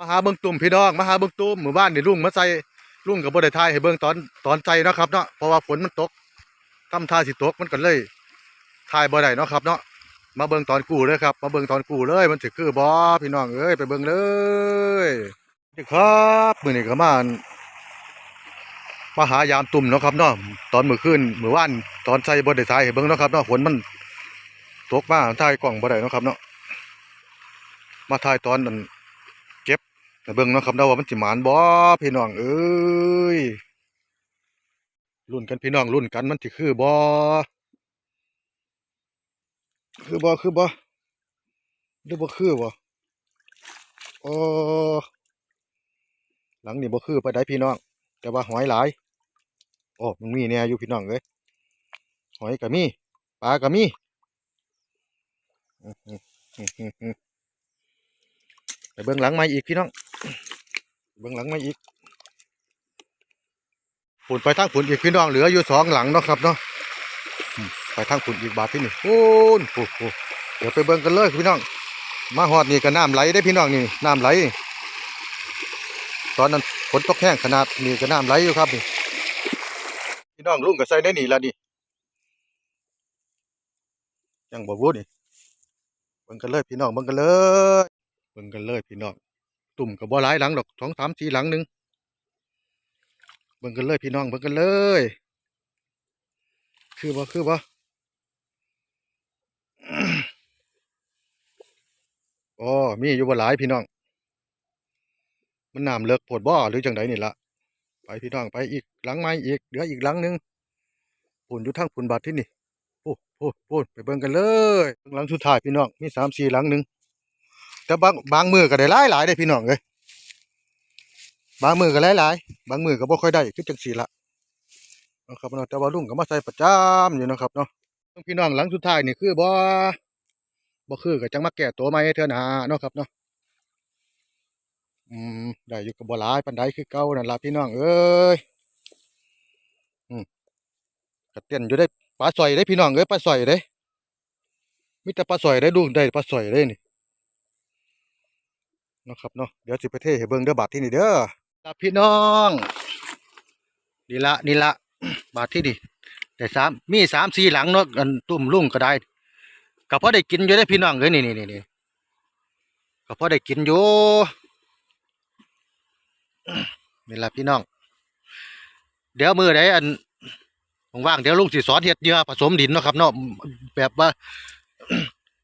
มาหาเบิ่งตุ่มพี่น้องมาหาเบิ่งตุ่มหมู่บ้านนี่ลุงมาใส่ลุงกับบ่ไดทายให้เบิ่งตอนตอนใจนะครับเนาะเพราะว่าฝนมันตกทำท่าสิตกมันก็เลยทายบ่ได้เนาะครับเนาะมาเบิ่งตอนกู้เลยครับ มาเบิ่งตอนกู้เลย มันสิคือบ่พี่น้องเอ้ยไปเบิ่งเลยนี่ครับมือนี้ก็มานมาหายามตุ่มเนาะครับเนาะตอนมื้อคืนมื้อวานตอนใส่บ่ไดทายให้เบิ่งเนาะครับเนาะฝนมันตกมาทายกล้องบ่ได้เนาะครับเนาะมาทายตอนนั้น แต่เบิ่งเนาะครับเนาะว่ามันสิหมานบ่พี่น้องเอ้ยรุ่นกันพี่น้องรุ่นกันมันสิคือบ่คือบ่คือบ่หรือบ่คือบ่โอ้หลังนี่บ่คือไปได้พี่น้อง แต่ว่าหอยหลายโอ้มันมีแน่อยู่พี่น้องเอ้ยหอยก็มีปลาก็มีอื้อหืออื้อหืออื้อไปเบิ่งหลังม่อีกพี่น้อง เบื้องหลังมาอีกฝุ่นไปทางฝุ่นอีกพี่น้องเหลืออยู่สองหลังเนาะครับเนาะไปทางฝุ่นอีกบาทที่นี่ฝุ่นฝุ่นฝุ่นเดี๋ยวไปเบิ่งกันเลยพี่น้อง มาหอดนี่ก็น้ำไหลได้พี่น้องนี่น้ำไหล ตอนนั้นฝนตกแห้งขนาดนี่ก็น้ำไหลอยู่ครับนี่พี่น้องลุงก็ใส่ได้นี่ละนี่ยังบ่วูดนี่เบิ่งกันเลยพี่น้องเบิ่งกันเลยเบิ่งกันเลยพี่น้อง ตุ่มกับบ่หลายหลังดอกสองสามสี่หลังหนึ่งเบิ่งกันเลยพี่น้องเบิ่งกันเลย คือบ่คือบ่อ๋อมีอยู่บ่หลายพี่น้อง มันน้ำเลิกโพดบ่หรือจังไดนี่ละไปพี่น้องไปอีกหลังไม้อีกเหลืออีกหลังหนึ่งปุ่นอยู่ทางปุ่นบาดที่นี่โอ้โหโอ้ไปเบิ่งกันเลยหลังสุดท้ายพี่น้องมีสามสี่หลังหนึ่ง แต่บางบางมือก็ได้หลายหลายได้พี่น้องเลยบางมือก็หลายหลายบางมือก็บ่ค่อยได้คือจังสีละนะครับเนาะแต่ว่าลุงก็มาใส่ประจำอยู่นะครับเนาะพี่น้องหลังสุดท้ายนี่คือบ่บ่คือก็จังมาแก้ตัวใหม่เทื่อหน้าเนาะครับเนาะอืมได้อยู่ก็บ่หลายปานใดคือเก่านั่นล่ะพี่น้องเอ้ยอืมก็เต้นอยู่ได้ปลาสอยได้พี่น้องเอ้ยปลาสอยเด้มีแต่ปลาสอยได้ดูได้ปลาสอยได้นี่ นาะครับเนาะเดี๋ยวสิไปเทให้เบิงเด้อบาทที่นี่เด้อพี่น้องนี่ละนี่ละบาทที่นี่แต่สามมีสามสี่หลังเนาะอันตุ่มลุ่งก็ได้ก็พอได้กินอยู่ได้พี่น้องเอ้ยนี่นี่นี่นี่ก็พอได้กินอยู่นี่ละพี่น้อง เดี๋ยวมือใดอันว่างเดี๋ยวลุงสิสอนเฮ็ดเยื่อผสมดินเนาะครับเนาะแบบว่า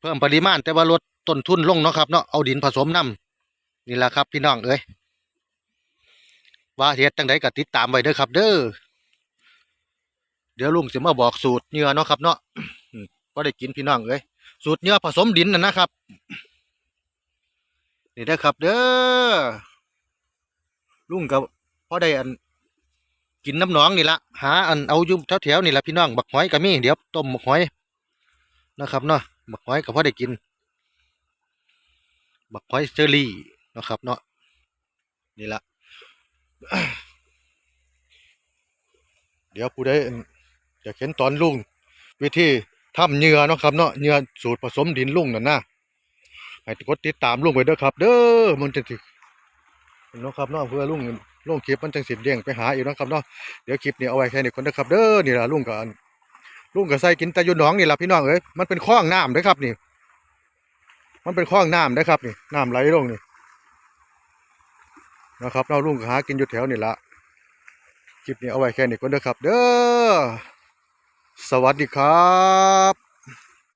เพิ่มปริมาณแต่ว่าลดต้นทุนลงเนาะครับเนาะเอาดินผสมน้ำ นี่แหละครับพี่น้องเอ้ยว่าเฮ็ดจังไดก็ติดตามไว้เด้อครับ เด้อเดี๋ยวลุงสิมาบอกสูตรเหยื่อเนาะครับ เนาะก็ได้กินพี่น้องเอ้ยสูตรเหยื่อผสมดินนะนะครับ นี่เด้อครับ เด้อลุงก็พอได้อันกินน้ำหนองนี่ละหาอันเอาอยู่แถวๆนี่ละพี่น้องบักหอยก็มีเดี๋ยวต้มบักหอยนะครับเนาะบักหอยก็พอได้กินบักหอยเชอรี่ นะครับเนาะนี่ละเดี๋ยวผู้ใดอั่นอยากเห็นตอนลุงวิธีทำเหยื่อนะครับเนาะเหยื่อสูตรผสมดินลุงนั่นนะให้กดติดตามลุงไว้เด้อครับ เด้อมันจะสิเนะครับเนาะเพื่อลุงลุงคลิปมันจังสิเลี้ยงไปหาอีกนะครับเนาะเดี๋ยวคลิปนี้เอาไว้แค่นี้คนเด้อครับ เด้อนี่ละลุงกันลุงก็ใส่กินแต่ยู่หนองนี่ละพี่น้องเอ้ยมันเป็นคลองน้ำเด้อครับนี่ มันเป็นคลองน้ำนะครับนี่น้ำไหลลงนี่ นะครับเราลุงหากินอยู่แถวนี่ละคลิปนี้เอาไว้แค่นี้ก่อนเด้อครับ เด้อสวัสดีครับ